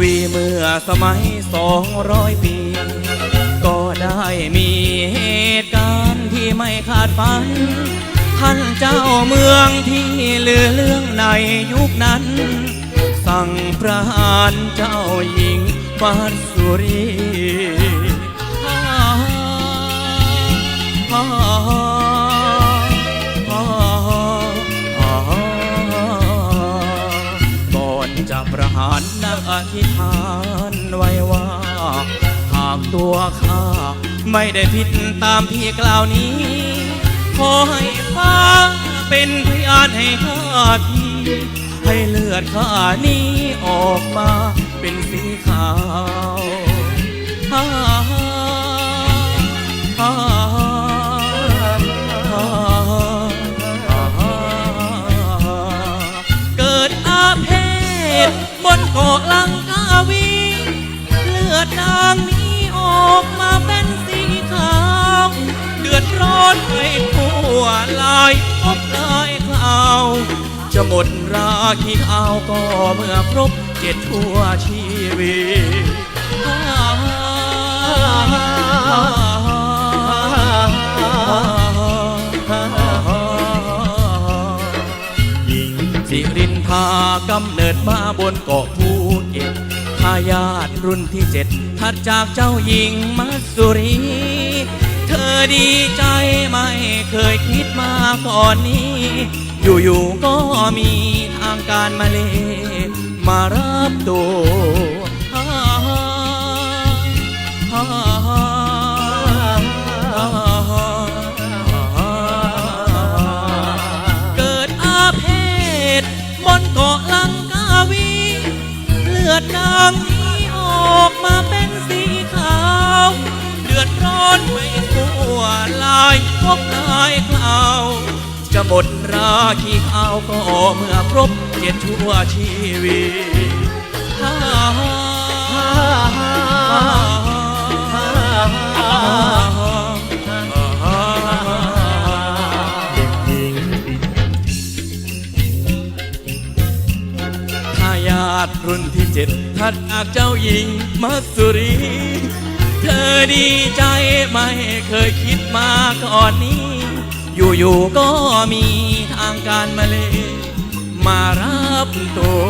วีเมื่อสมัยสองร้อยปี ก็ได้มีเหตุการณ์ที่ไม่คาดฝัน ท่านเจ้าเมืองที่เลือเรื่องในยุคนั้น สั่งประหารเจ้าหญิงฟาสุรี ธิษฐานไว้ว่า หากตัวข้าไม่ได้ผิดตามที่กล่าวนี้ ขอให้ฟ้าเป็นพยานให้ข้าทีให้เลือดข้านี้ออกมาเป็นสีขาว บนเกาะลังกาวี เลือดนางนี้ออกมาเป็นสีขาว เดือดร้อนไปทั่วลายพบลายคลาว จะหมดราคีขาวก็เมื่อครบเจ็ดทั่วชีวิตฮ่าฮ่าฮ่าฮ่าหญิงสิริน ทากำเนิดมาบนเกาะภูเก็ตทายาทรุ่นที่เจ็ดถัดจากเจ้าหญิงมัสสุรี เธอดีใจไม่เคยคิดมาก่อนนี้ อยู่ๆก็มีทางการมาเล มารับตัว ลือดนางนี้ออกมาเป็นสีขาวเดือดร้อนไปทั่วลายพบลายกลาว จะหมดราขี้ขาวก็เมื่อครบเจ็ดชั่วชีวิตถ้าายาตรุ่นที่เจ็ดถัดจากเจ้าหญิงมัสสุรี เธอดีใจไม่เคยคิดมาก่อนนี้ อยู่ๆก็มีทางการมาเล มารับตัว